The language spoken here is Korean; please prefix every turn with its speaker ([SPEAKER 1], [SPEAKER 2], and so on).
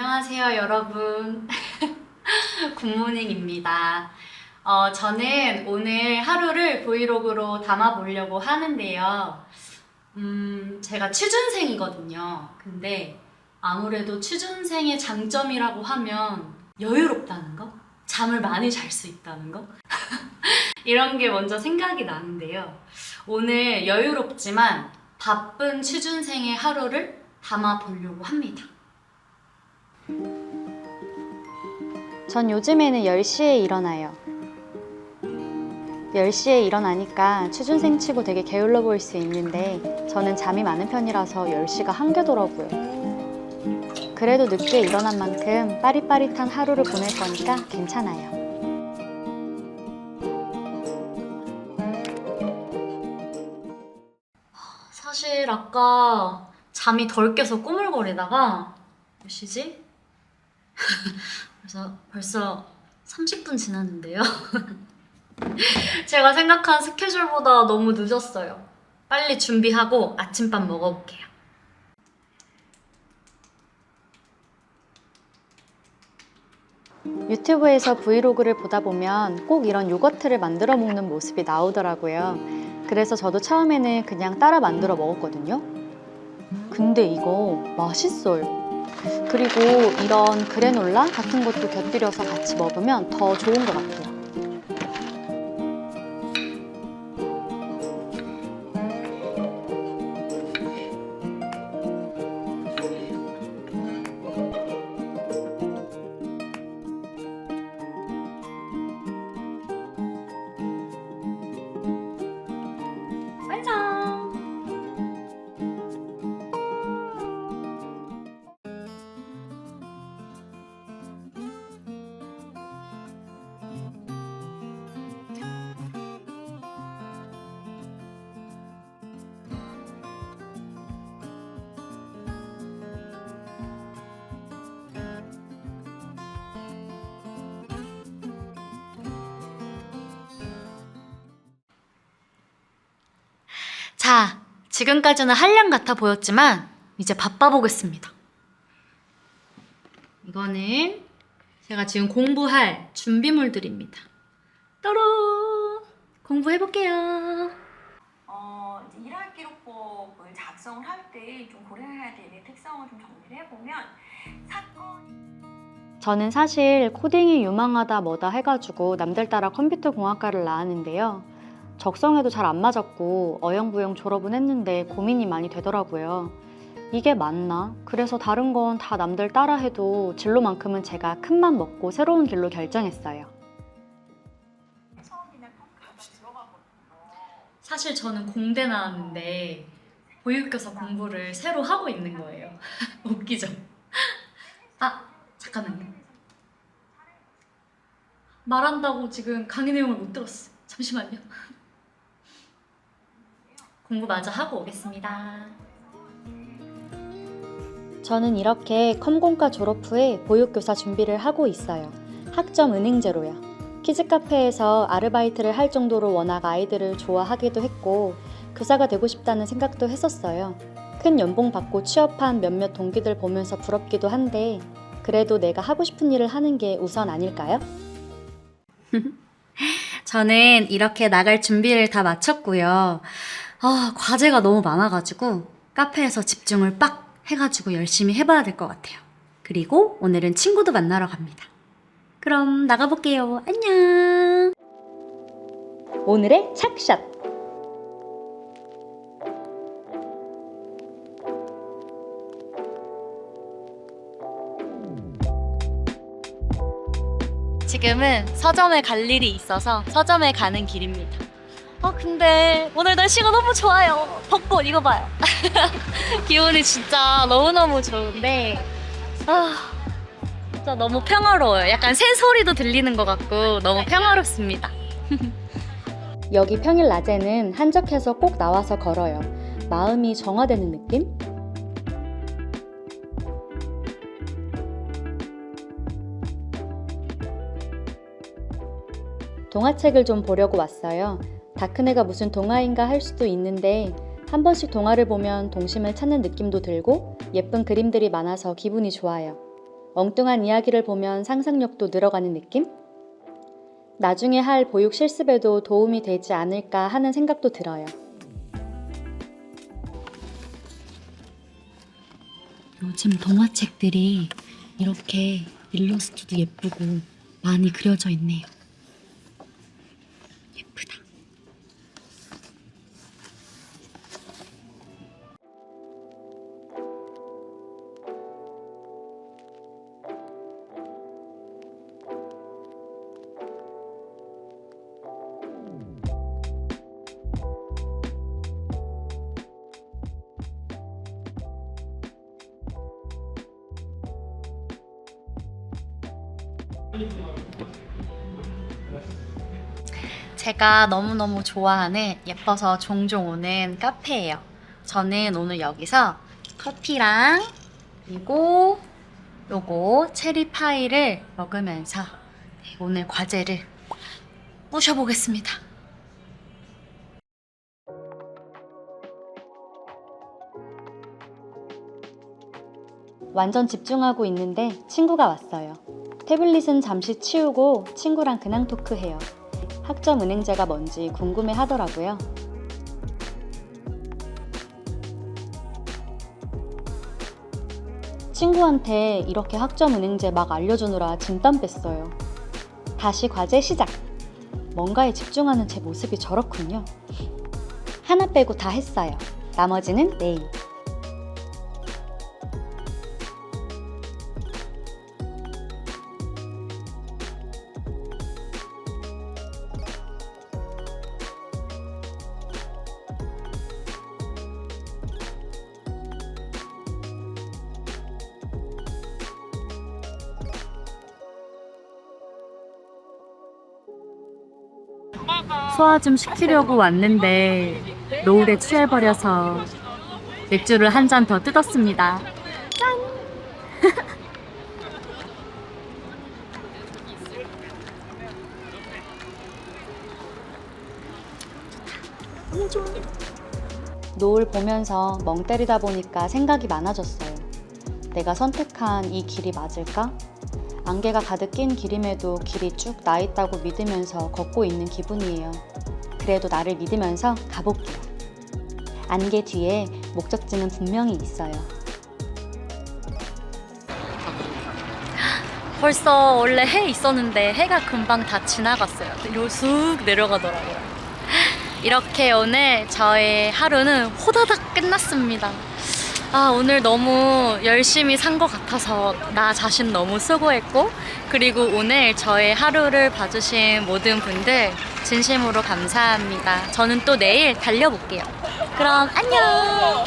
[SPEAKER 1] 안녕하세요, 여러분. 굿모닝입니다. 어, 저는 오늘 하루를 브이로그로 담아보려고 하는데요. 음, 제가 취준생이거든요. 근데 아무래도 취준생의 장점이라고 하면 여유롭다는 거? 잠을 많이 잘 수 있다는 거? 이런 게 먼저 생각이 나는데요. 오늘 여유롭지만 바쁜 취준생의 하루를 담아보려고 합니다.
[SPEAKER 2] 전 요즘에는 10시에 일어나요. 10시에 일어나니까 취준생 치고 되게 게을러 보일 수 있는데 저는 잠이 많은 편이라서 10시가 한계더라고요. 그래도 늦게 일어난 만큼 빠릿빠릿한 하루를 보낼 거니까 괜찮아요.
[SPEAKER 1] 사실 아까 잠이 덜 깨서 꾸물거리다가 몇 시지? 그래서 벌써 30분 지났는데요. 제가 생각한 스케줄보다 너무 늦었어요. 빨리 준비하고 아침밥 먹어볼게요.
[SPEAKER 2] 유튜브에서 브이로그를 보다 보면 꼭 이런 요거트를 만들어 먹는 모습이 나오더라고요. 그래서 저도 처음에는 그냥 따라 만들어 먹었거든요. 근데 이거 맛있어요. 그리고 이런 그래놀라 같은 것도 곁들여서 같이 먹으면 더 좋은 것 같아요.
[SPEAKER 1] 자, 지금까지는 한량 같아 보였지만 이제 바빠 보겠습니다. 이거는 제가 지금 공부할 준비물들입니다. 따로 공부해 볼게요.
[SPEAKER 3] 어, 이제 일할 기록법을 작성을 할 때 좀 고려해야 되는 특성을 좀 정리를 해보면 사건
[SPEAKER 2] 저는 사실 코딩이 유망하다 뭐다 해가지고 남들 따라 컴퓨터 공학과를 나왔는데요. 적성에도 잘 안 맞았고 어영부영 졸업은 했는데 고민이 많이 되더라고요. 이게 맞나? 그래서 다른 건 다 남들 따라 해도 진로만큼은 제가 큰 맘 먹고 새로운 길로 결정했어요.
[SPEAKER 1] 사실 저는 공대 나왔는데 보육교사 공부를 새로 하고 있는 거예요. 웃기죠? 아, 잠깐만요. 말한다고 지금 강의 내용을 못 들었어. 잠시만요. 공부 마저 하고 오겠습니다.
[SPEAKER 2] 저는 이렇게 컴공과 졸업 후에 보육교사 준비를 하고 있어요. 학점 은행제로요. 키즈카페에서 아르바이트를 할 정도로 워낙 아이들을 좋아하기도 했고 교사가 되고 싶다는 생각도 했었어요. 큰 연봉 받고 취업한 몇몇 동기들 보면서 부럽기도 한데 그래도 내가 하고 싶은 일을 하는 게 우선 아닐까요?
[SPEAKER 1] 저는 이렇게 나갈 준비를 다 마쳤고요. 아, 과제가 너무 많아가지고 카페에서 집중을 빡 해가지고 열심히 해봐야 될 것 같아요. 그리고 오늘은 친구도 만나러 갑니다. 그럼 나가볼게요. 안녕!
[SPEAKER 2] 오늘의 착샷!
[SPEAKER 1] 지금은 서점에 갈 일이 있어서 서점에 가는 길입니다. 어, 근데 오늘 날씨가 너무 좋아요. 벚꽃 이거 봐요. 기온이 진짜 너무너무 좋은데, 아, 진짜 너무 평화로워요. 약간 새소리도 들리는 것 같고 너무 평화롭습니다.
[SPEAKER 2] 여기 평일 낮에는 한적해서 꼭 나와서 걸어요. 마음이 정화되는 느낌? 동화책을 좀 보려고 왔어요. 다크네가 무슨 동화인가 할 수도 있는데 한 번씩 동화를 보면 동심을 찾는 느낌도 들고 예쁜 그림들이 많아서 기분이 좋아요. 엉뚱한 이야기를 보면 상상력도 늘어가는 느낌? 나중에 할 보육 실습에도 도움이 되지 않을까 하는 생각도 들어요.
[SPEAKER 1] 요즘 동화책들이 이렇게 일러스트도 예쁘고 많이 그려져 있네요. 제가 너무너무 좋아하는 예뻐서 종종 오는 카페예요. 저는 오늘 여기서 커피랑 그리고 요거 체리 파이를 먹으면서 네, 오늘 과제를 부셔보겠습니다.
[SPEAKER 2] 완전 집중하고 있는데 친구가 왔어요. 태블릿은 잠시 치우고 친구랑 근황 토크해요. 학점 은행제가 뭔지 궁금해 하더라고요. 친구한테 이렇게 학점 은행제 막 알려주느라 진땀 뺐어요. 다시 과제 시작! 뭔가에 집중하는 제 모습이 저렇군요. 하나 빼고 다 했어요. 나머지는 내일.
[SPEAKER 1] 소화 좀 시키려고 왔는데 노을에 취해버려서 맥주를 한 잔 더 뜯었습니다.
[SPEAKER 2] 노을 보면서 멍 때리다 보니까 생각이 많아졌어요. 내가 선택한 이 길이 맞을까? 안개가 가득 낀 길임에도 길이 쭉 나 있다고 믿으면서 걷고 있는 기분이에요. 그래도 나를 믿으면서 가볼게요. 안개 뒤에 목적지는 분명히 있어요.
[SPEAKER 1] 벌써 원래 해 있었는데 해가 금방 다 지나갔어요. 요쑥 내려가더라고요. 이렇게 오늘 저의 하루는 호다닥 끝났습니다. 아, 오늘 너무 열심히 산 것 같아서 나 자신 너무 수고했고, 그리고 오늘 저의 하루를 봐주신 모든 분들 진심으로 감사합니다. 저는 또 내일 달려볼게요. 그럼 안녕!